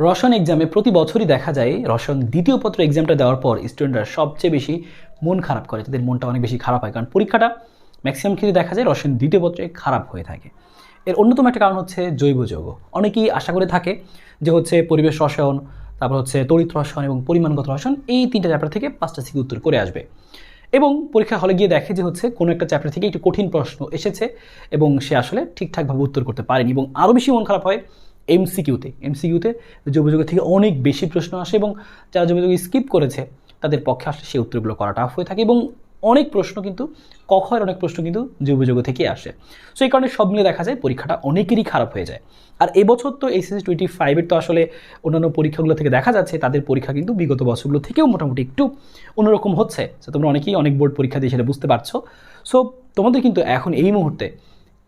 রসায়ন এক্সামে প্রতি বছরই দেখা যায়, রসায়ন দ্বিতীয় পত্র এক্সামটা দেওয়ার পর স্টুডেন্টরা সবচেয়ে বেশি মন খারাপ করে। তাদের মনটা অনেক বেশি খারাপ হয়। কারণ পরীক্ষাটা ম্যাক্সিমাম ক্ষেত্রে দেখা যায় রসায়ন দ্বিতীয় পত্রে খারাপ হয়ে থাকে। এর অন্যতম একটা কারণ হচ্ছে জৈব যৌগ। অনেকেই আশা করে থাকে যে হচ্ছে পরিবেশ রসায়ন, তারপর হচ্ছে তড়িৎ রসায়ন এবং পরিমাণগত রসায়ন এই তিনটা চ্যাপ্টার থেকে পাঁচটা সিকি উত্তর করে আসবে। এবং পরীক্ষা হলে গিয়ে দেখে যে হচ্ছে কোনো একটা চ্যাপ্টার থেকে একটু কঠিন প্রশ্ন এসেছে এবং সে আসলে ঠিকঠাকভাবে উত্তর করতে পারেনি এবং আরও বেশি মন খারাপ হয় এমসিকিউতে এমসিকিউতে যোগাযোগের থেকে অনেক বেশি প্রশ্ন আসে এবং যারা যোগাযোগ স্কিপ করেছে, তাদের পক্ষে আসলে সেই উত্তরগুলো করা টাফ হয়ে থাকে এবং অনেক প্রশ্ন কিন্তু কখয়ের অনেক প্রশ্ন কিন্তু যোগাযোগ থেকে আসে। সো এই কারণে সব মিলে দেখা যায় পরীক্ষাটা অনেকেরই খারাপ হয়ে যায়। আর এবছর তো এইচএসসি টোয়েন্টি ফাইভের তো আসলে অন্যান্য পরীক্ষাগুলো থেকে দেখা যাচ্ছে, তাদের পরীক্ষা কিন্তু বিগত বছরগুলো থেকেও মোটামুটি একটু অন্যরকম হচ্ছে। তোমরা অনেকেই অনেক বোর্ড পরীক্ষা দিয়ে সেটা বুঝতে পারছ। সো তোমাদের কিন্তু এখন এই মুহূর্তে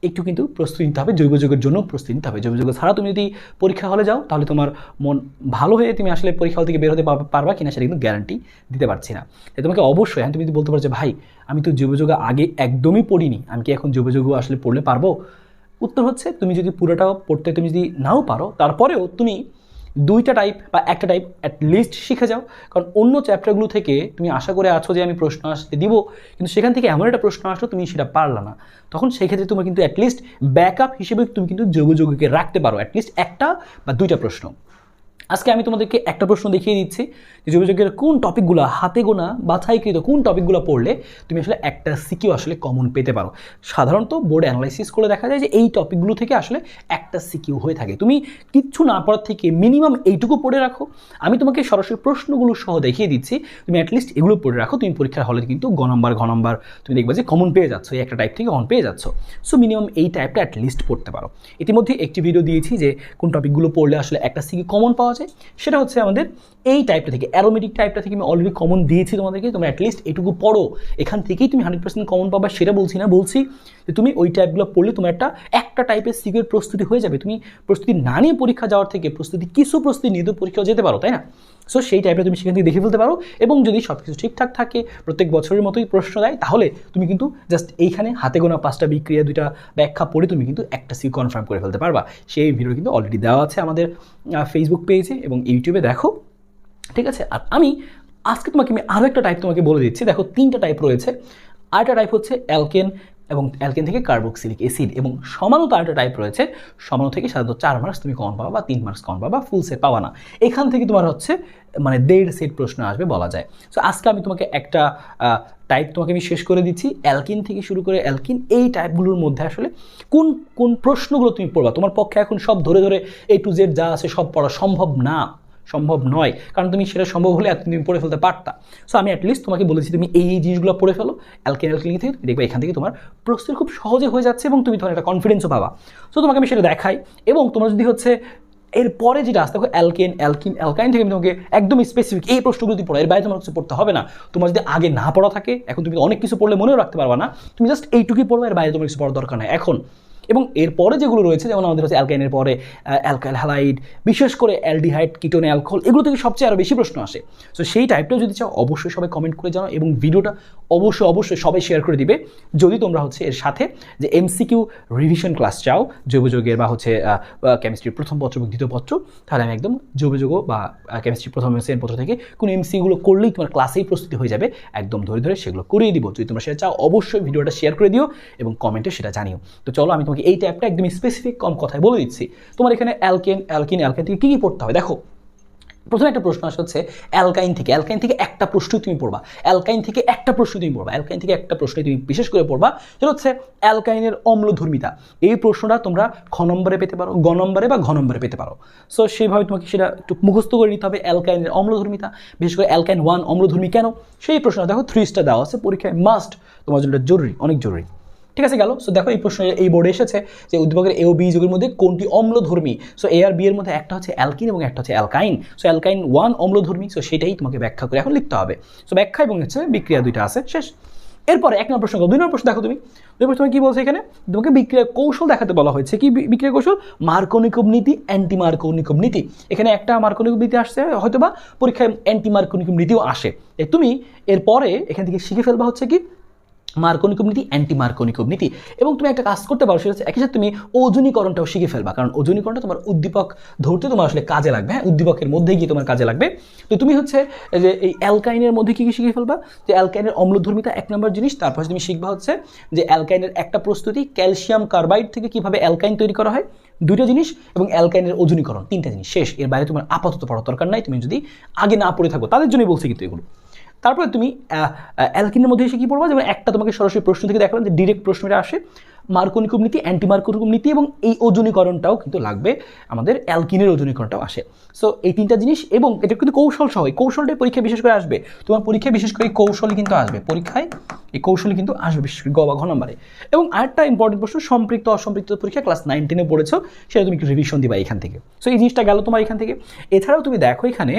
একটু কিন্তু প্রস্তুতি নিতে হবে, জৈব যুগের জন্য প্রস্তুতি নিতে হবে। জৈব যুগ ছাড়া তুমি যদি পরীক্ষা হলে যাও, তাহলে তোমার মন ভালো হয়ে তুমি আসলে পরীক্ষা হল থেকে বের হতে পারবা কিনা সেটা কিন্তু গ্যারান্টি দিতে পারছি না। তাই তোমাকে অবশ্যই হ্যাঁ তুমি যদি বলতে পারো যে, ভাই, আমি তো জৈব যুগ আগে একদমই পড়িনি, আমি কি এখন জৈব যুগ আসলে পড়লে পারব? উত্তর হচ্ছে, তুমি যদি পুরোটা পড়তে তুমি যদি নাও পারো, তারপরেও তুমি দুইটা টাইপ বা একটা টাইপ অ্যাট লিস্ট শিখে যাও। কারণ অন্য চ্যাপ্টারগুলো থেকে তুমি আশা করে আছো যে আমি প্রশ্ন আসতে দিব, কিন্তু সেখান থেকে এমন একটা প্রশ্ন আসলো, তুমি সেটা পারলা না। তখন সেক্ষেত্রে তোমার কিন্তু অ্যাটলিস্ট ব্যাকআপ হিসেবে তুমি কিন্তু যোগাযোগকে রাখতে পারো অ্যাটলিস্ট একটা বা দুইটা প্রশ্ন। আজকে আমি তোমাদেরকে একটা প্রশ্ন দেখিয়ে দিচ্ছি যে যোগাযোগের কোন টপিকগুলো হাতে গোনা বাছাইকৃত কোন টপিকগুলো পড়লে তুমি আসলে একটা সিকিউ আসলে কমন পেতে পারো। সাধারণত বোর্ড অ্যানালাইসিস করে দেখা যায় যে এই টপিকগুলো থেকে আসলে একটা সিকিউ হয়ে থাকে। তুমি কিচ্ছু না পড়ার থেকে মিনিমাম এইটুকু পড়ে রাখো। আমি তোমাকে সরাসরি প্রশ্নগুলো সহ দেখিয়ে দিচ্ছি। তুমি অ্যাটলিস্ট এগুলো পড়ে রাখো। তুমি পরীক্ষার হলে কিন্তু গ নাম্বার ঘ নাম্বার তুমি দেখবে যে কমন পেয়ে যাচ্ছ। এই একটা টাইপ থেকে কমন পেয়ে যাচ্ছ। সো মিনিমাম এই টাইপটা অ্যাটলিস্ট পড়তে পারো। ইতিমধ্যে একটি ভিডিও দিয়েছি যে কোন টপিকগুলো পড়লে আসলে একটা সিকিউ কমন পাওয়া যায়। সেটা হচ্ছে আমাদের এই টাইপটা থেকে অ্যারোমেটিক টাইপটা থেকে আমি অলরেডি কমন দিয়েছি তোমাদেরকে, তোমরা অ্যাটলিস্ট এটুকু পড়ো। এখান থেকেই তুমি হান্ড্রেড পার্সেন্ট কমন পাবা, সেটা বলছি না, বলছি যে তুমি ওই টাইপগুলো পড়লে তোমার একটা একটা টাইপের সিকিউর প্রস্তুতি হয়ে যাবে। তুমি প্রস্তুতি না নিয়ে পরীক্ষা যাওয়ার থেকে প্রস্তুতি, কিছু প্রস্তুতি নিয়ে তো পরীক্ষাও যেতে পারো, তাই না? সো সেই টাইপটা তুমি সেখান থেকে দেখে ফেলতে পারো এবং যদি সব কিছু ঠিকঠাক থাকে, প্রত্যেক বছরের মতোই প্রশ্ন দেয়, তাহলে তুমি কিন্তু জাস্ট এইখানে হাতে গোনা পাঁচটা বিক্রিয়া, দুইটা ব্যাখ্যা পড়ে তুমি কিন্তু একটা সি কনফার্ম করে ফেলতে পারবা। সেই ভিডিও কিন্তু অলরেডি দেওয়া আছে আমাদের ফেসবুক পেজে এবং ইউটিউবে দেখো। ঠিক আছে? আর আমি আজকে তোমাকে আমি আরও একটা টাইপ তোমাকে বলে দিচ্ছি। দেখো, তিনটা টাইপ রয়েছে। আরেকটা টাইপ হচ্ছে অ্যালকেন এবং অ্যালকেন থেকে কার্বক্সিলিক অ্যাসিড এবং সমানত আরেকটা টাইপ রয়েছে। সমানো থেকে সাধারণত চার মার্কস তুমি কমন পাবা বা তিন মার্কস কমন পাবা ফুল সেট পাবা না। এখান থেকে তোমার হচ্ছে মানে দেড় সেট প্রশ্ন আসবে বলা যায়। সো আজকে আমি তোমাকে একটা টাইপ তোমাকে আমি শেষ করে দিচ্ছি। অ্যালকিন থেকে শুরু করে অ্যালকিন, এই টাইপগুলোর মধ্যে আসলে কোন কোন প্রশ্নগুলো তুমি পড়বা? তোমার পক্ষে এখন সব ধরে ধরে এ টু জেড যা আছে সব পড়া সম্ভব না। সম্ভব নয়। কারণ তুমি সেটা সম্ভব হলে এতদিন তুমি পড়ে ফেলতে পারতা। সো আমি অ্যাটলিস্ট তোমাকে বলেছি, তুমি এই এই জিনিসগুলো পড়ে ফেলো অ্যালকেন অ্যালকেন থেকে তুমি দেখবে এখান থেকে তোমার প্রস্তুতি খুব সহজে হয়ে যাচ্ছে এবং তুমি তোমার একটা কনফিডেন্সও পাবা। সো তোমাকে আমি সেটা দেখাই এবং তোমার যদি হচ্ছে এরপরে যেটা আসতে দেখো অ্যালকেন অ্যালকিন অ্যালকাইন থেকে তোমাকে একদম স্পেসিফিক এই প্রশ্নগুলো তুমি পড়ো, এর বাইরে তোমার কিছু পড়তে হবে না। তোমার যদি আগে না পড়া থাকে, এখন তুমি অনেক কিছু পড়লে মনেও রাখতে পারবা না। তুমি জাস্ট এইটুকুই পড়বে, এর বাইরে তোমার কিছু পড়ার দরকার নেই। এখন এবং এরপরে যেগুলো রয়েছে, যেমন আমাদের হচ্ছে অ্যালকাইনের পরে অ্যালকাইল হ্যালাইড বিশেষ করে অ্যালডিহাইড, কিটোন, অ্যালকোহল, এগুলো থেকে সবচেয়ে আরও বেশি প্রশ্ন আসে। সো সেই টাইপটাও যদি চাও, অবশ্যই সবাই কমেন্ট করে জানাও এবং ভিডিওটা অবশ্যই অবশ্যই সবাই শেয়ার করে দিবে। যদি তোমরা হচ্ছে এর সাথে যে এমসিকিউ রিভিশন ক্লাস চাও জৈবযোগের বা হচ্ছে কেমিস্ট্রির প্রথম পত্র এবং দ্বিতীয় পত্র, তাহলে আমি একদম জৈবযোগ বা কেমিস্ট্রি প্রথম সেকেন্ড পত্র থেকে কোনো এমসিগুলো করলেই তোমার ক্লাসেই প্রস্তুতি হয়ে যাবে। একদম ধরে ধরে সেগুলো করিয়ে দিব। যদি তোমরা সেটা চাও, অবশ্যই ভিডিওটা শেয়ার করে দিও এবং কমেন্টে সেটা জানিও। তো চলো, আমি তোমাকে এই ট্যাপটা একদম স্পেসিফিক কম কথায় বলে দিচ্ছি। তোমার এখানে অ্যালকেন অ্যালকিন অ্যালকেন থেকে কী কী পড়তে হবে? দেখো, প্রথমে একটা প্রশ্ন আসে হচ্ছে অ্যালকাইন থেকে। অ্যালকাইন থেকে একটা প্রশ্ন তুমি পড়বা। অ্যালকাইন থেকে একটা প্রশ্ন তুমি পড়বা। অ্যালকাইন থেকে একটা প্রশ্ন তুমি বিশেষ করে পড়বা। সেটা হচ্ছে অ্যালকাইনের অম্লধর্মিতা। এই প্রশ্নটা তোমরা খ নম্বরে পেতে পারো, গ নম্বরে বা ঘ নম্বরে পেতে পারো। সো সেইভাবে তোমাকে সেটা একটু মুখস্থ করে নিতে হবে অ্যালকাইনের অম্লধর্মিতা। বিশেষ করে অ্যালকাইন ওয়ান অম্লধর্মী কেন? সেই প্রশ্নটা দেখো থ্রি স্টার দেওয়া আছে। পরীক্ষায় মাস্ট তোমার জন্য জরুরি, অনেক জরুরি। ঠিক আছে গেল? সো দেখো এই প্রশ্ন এই বোর্ডে এসেছে যে উদ্দীপকের এ ও বি যুগের মধ্যে কোনটি অম্লধর্মী? সো এ আর বি এর মধ্যে একটা হচ্ছে অ্যালকিন এবং একটা হচ্ছে অ্যালকাইন। সো অ্যালকাইন ওয়ান অম্লধর্মী সো সেটাই তোমাকে ব্যাখ্যা করে এখন লিখতে হবে। সো ব্যাখ্যা এবং হচ্ছে বিক্রিয়া দুইটা আছে, শেষ। এরপরে এক নম্বর প্রশ্ন দুই নম্বর প্রশ্ন দেখো তুমি। দুই প্রশ্ন কি বলছে এখানে? তোমাকে বিক্রিয়া কৌশল দেখাতে বলা হয়েছে। কি বিক্রিয়া কৌশল? মার্কনিকম নীতি অ্যান্টি মার্কনিকম নীতি। এখানে একটা মার্কনিকম নীতি আসছে হয়তো বা পরীক্ষায় অ্যান্টি মার্কনিকম নীতিও আসে। তুমি এরপরে এখান থেকে শিখে ফেলবা হচ্ছে কি? মার্কনিকম নীতি অ্যান্টি মার্কনিকম নীতি। এবং তুমি একটা কাজ করতে পারো, সেটা হচ্ছে একই সাথে তুমি ওজনীকরণটাও শিখে ফেলবা, কারণ ওজনীকরণটা তোমার উদ্দীপক ধরতে তোমার আসলে কাজে লাগবে হ্যাঁ? উদ্দীপকের মধ্যে গিয়ে তোমার কাজে লাগবে। তো তুমি হচ্ছে যে এই অ্যালকাইনের মধ্যে কী কী শিখে ফেলবা? যে অ্যালকাইনের অম্লধর্মিতা এক নম্বর জিনিস তারপর তুমি শিখবা হচ্ছে যে অ্যালকাইনের একটা প্রস্তুতি ক্যালসিয়াম কার্বাইড থেকে কীভাবে অ্যালকাইন তৈরি করা হয়, দুইটা জিনিস এবং অ্যালকাইনের ওজনীকরণ, তিনটা জিনিস, শেষ। এর বাইরে তোমার আপাতত পড়ার দরকার নাই, তুমি যদি আগে না পড়ে থাকো, তাদের জন্যই বলছি কিন্তু এগুলো। তারপরে তুমি অ্যালকিনের মধ্যে এসে কী পড়বা? যেমন একটা তোমাকে সরাসরি প্রশ্ন থেকে দেখালাম যে ডিরেক্ট প্রশ্নটা আসে মার্কনিকুম নীতি অ্যান্টি মার্কনিকুম নীতি এবং এই ওজনীকরণটাও কিন্তু লাগবে, আমাদের অ্যালকিনের ওজনীকরণটাও আসে। সো এই তিনটা জিনিস এবং এটা কিন্তু কৌশল সহ কৌশলটাই পরীক্ষায় বিশেষ করে আসবে। তোমার পরীক্ষায় বিশেষ করে এই কৌশলই কিন্তু আসবে। পরীক্ষায় এই কৌশলই কিন্তু আসবে, বিশেষ করে গ বা ঘ নম্বরে। এবং আরেকটা ইম্পর্টেন্ট প্রশ্ন, সম্পৃক্ত, অসম্পৃক্ত পরীক্ষা ক্লাস নাইন টেনে পড়েছো, সেটা তুমি একটু রিভিশন দিবা এখান থেকে। সো এই জিনিসটা গেল তোমার এখান থেকে। এছাড়াও তুমি দেখো এখানে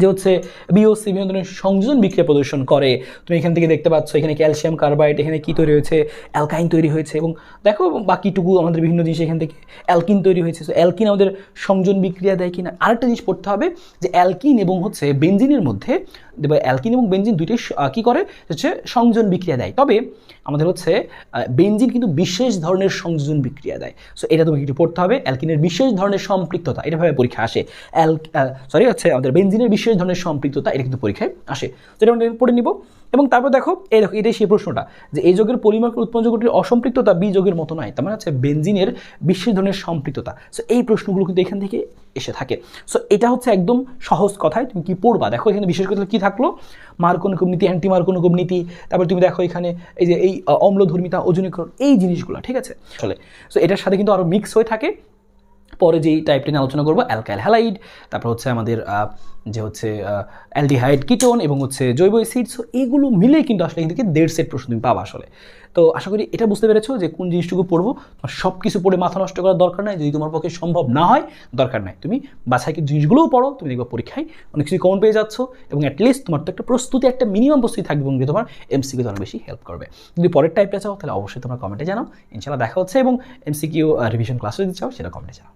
যে হচ্ছে বিওসি বিভিন্ন ধরনের সংযোজন বিক্রিয়া প্রদর্শন করে। তুমি এখান থেকে দেখতে পাচ্ছ এখানে ক্যালসিয়াম কার্বাইড, এখানে কী তৈরি হয়েছে? অ্যালকাইন তৈরি হয়েছে এবং দেখো বাকিটুকু আমাদের বিভিন্ন জিনিস এখান থেকে অ্যালকিন তৈরি হয়েছে। সো অ্যালকিন আমাদের সংযোজন বিক্রিয়া দেয় কিনা? আরেকটা জিনিস পড়তে হবে যে অ্যালকিন এবং হচ্ছে বেঞ্জিনের মধ্যে অ্যালকিন এবং বেঞ্জিন দুইটাই কি করে? হচ্ছে সংযোজন বিক্রিয়া দেয়। তবে আমাদের হচ্ছে বেঞ্জিন কিন্তু বিশেষ ধরনের সংযোজন বিক্রিয়া দেয়। সো এটা তোমাকে একটু পড়তে হবে। অ্যালকিনের বিশেষ ধরনের সম্পৃক্ততা এটাভাবে পরীক্ষা আসে। অ্যাল সরি হচ্ছে আমাদের বেঞ্জিনের বিশেষ ধরনের সম্পৃক্ততা, এটা কিন্তু পরীক্ষায় আসে। তো এটা আমরা পড়ে নিব। এবং তারপর দেখো, এই দেখো, এটাই সেই প্রশ্নটা, যে এই যোগের পরিমাপ উৎপন্ন যোগটির অসম্পৃক্ততা বি যোগের মতো নয়, তার মানে হচ্ছে বেঞ্জিনের বিশেষ ধরনের সম্পৃক্ততা। সো এই প্রশ্নগুলো কিন্তু এখান থেকে এসে থাকে। সো এটা হচ্ছে একদম সহজ কথায়, তুমি কি পড়বা? দেখো, এখানে বিশেষ করে কী থাকল? মার্কনিকম নীতি অ্যান্টি মার্কনিকম নীতি, তারপর তুমি দেখো এখানে এই যে এই অম্লধর্মিতা ওজনীকরণ এই জিনিসগুলো, ঠিক আছে? চলে। সো এটার সাথে কিন্তু আরও মিক্স হয়ে থাকে। পরে যেই টাইপটা নিয়ে আলোচনা করব অ্যালকাইল হ্যালাইড তারপর হচ্ছে আমাদের যে হচ্ছে অ্যালডিহাইড কিটোন এবং হচ্ছে জৈব অ্যাসিড সো এগুলো মিলে কিন্তু আসলে এখান থেকে দেড় সেট প্রশ্ন তুমি পাবা আসলে। তো আশা করি এটা বুঝতে পেরেছ যে কোন জিনিসটুকু পড়ব, তোমার সব কিছু পড়ে মাথা নষ্ট করার দরকার নাই, যদি তোমার পক্ষে সম্ভব না হয়, দরকার নাই। তুমি বাছাই জিনিসগুলোও পড়ো, তুমি দেখবে পরীক্ষায় অনেক কিছু কমন পেয়ে যাচ্ছ এবং অ্যাটলিস্ট তোমার তো একটা প্রস্তুতি, একটা মিনিমাম প্রস্তুতি থাকবে এবং তোমার এমসিকিউ অনেক বেশি হেল্প করবে। যদি পরের টাইপটা চাও, তাহলে অবশ্যই তোমার কমেন্টে জানাও। ইনশাল্লাহ দেখা হচ্ছে এবং এমসিকিউ রিভিশন ক্লাসও যদি চাও, সেটা কমেন্টে জানাও।